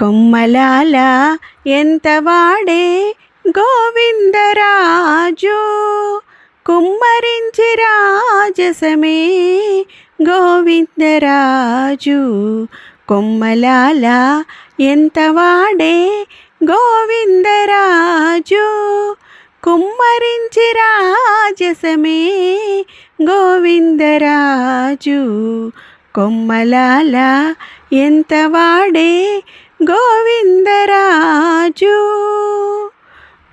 కొమ్మలాల ఎంత వాడే గోవిందరాజు? కుమ్మరించి రాజసమే గోవిందరాజు. కొమ్మలాల ఎంత వాడే గోవిందరాజు? కుమ్మరించి రాజసమే గోవిందరాజు. కొమ్మలాల ఎంత వాడే గోవిందరాజు.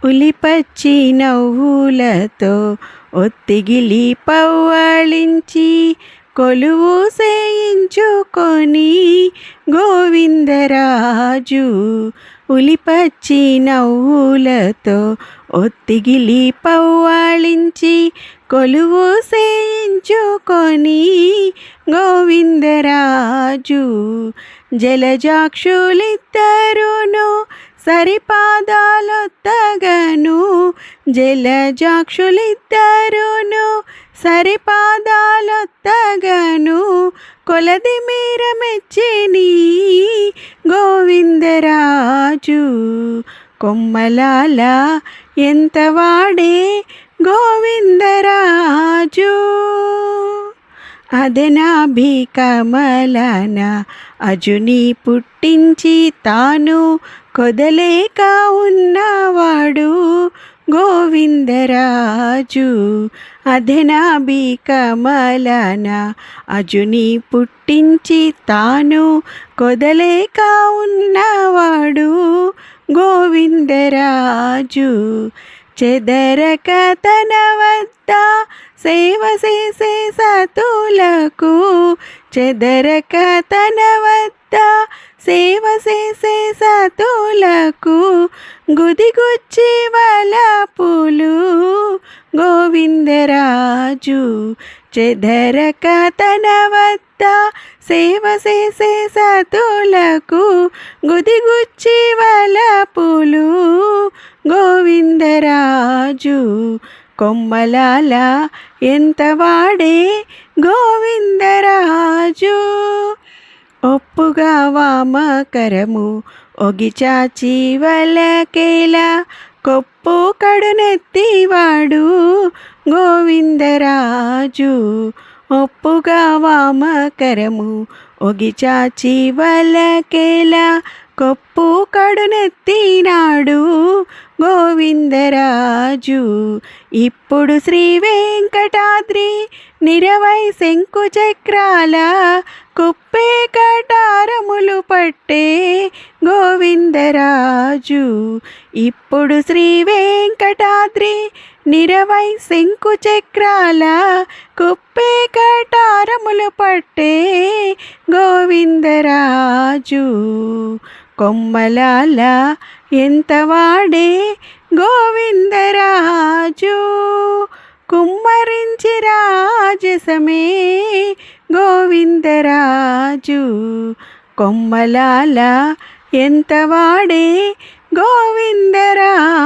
ఉలిపచ్చి నవ్వులతో ఒత్తిగిలి పవ్వళించి కొలువు సేయించుకొని గోవిందరాజు ఉలిపచ్చి నవ్వులతో ఒత్తిగిలి పవ్వాళించి కొలువు సేయించుకొని గోవిందరాజు జలజాక్షులిద్దరును సరిపాదాలొత్తగను. జలజాక్షులిద్దరును సరిపాదాలొత్తగను. కొలది మీర మెచ్చిని గోవిందరాజు. కొమ్మలాల ఎంత వాడే గోవిందరాజు. అదనాభి కమలన? అజుని పుట్టించి తాను కొదలేక ఉన్నవాడు గోవిందరాజు. అధనాభి కమలన? అజుని పుట్టించి తాను కొదలేక ఉన్నవాడు గోవిందరాజు. చెదరక తన వద్ద సేవ చేసే సతులకు చెదరక తన వద్ద సేవ చేసే సతులకు గుదిగుచ్చి వలపులు గోవిందరాజు చెదరక తన వద్ద సేవ చేసే సతులకు గుదిగుచ్చి వలపులు గోవిందరాజు కొమ్మలాల ఎంత వాడే గోవిందరాజు ఒప్పుగా వామకరము ఒగిచాచి వలకేలా కొప్పు కడునెత్తివాడు గోవిందరాజు ఒప్పుగా వామకరము ఒగిచాచి వలకేలా కొప్పు కడునెత్తినాడు గోవిందరాజు. ఇప్పుడు శ్రీ వెంకటాద్రి నిరవై శంకు చక్రాల కుప్పే కటారములు పట్టే గోవిందరాజు. ఇప్పుడు శ్రీ వెంకటాద్రి నిరవై శంకు చక్రాల కుప్పే కటారములు పట్టే గోవిందరాజు. కొమ్మలాల ఎంత వాడే గోవిందరాజు? కుమ్మరించి రాజసమే గోవిందరాజు. కొమ్మలాల ఎంత వాడే గోవిందరాజు?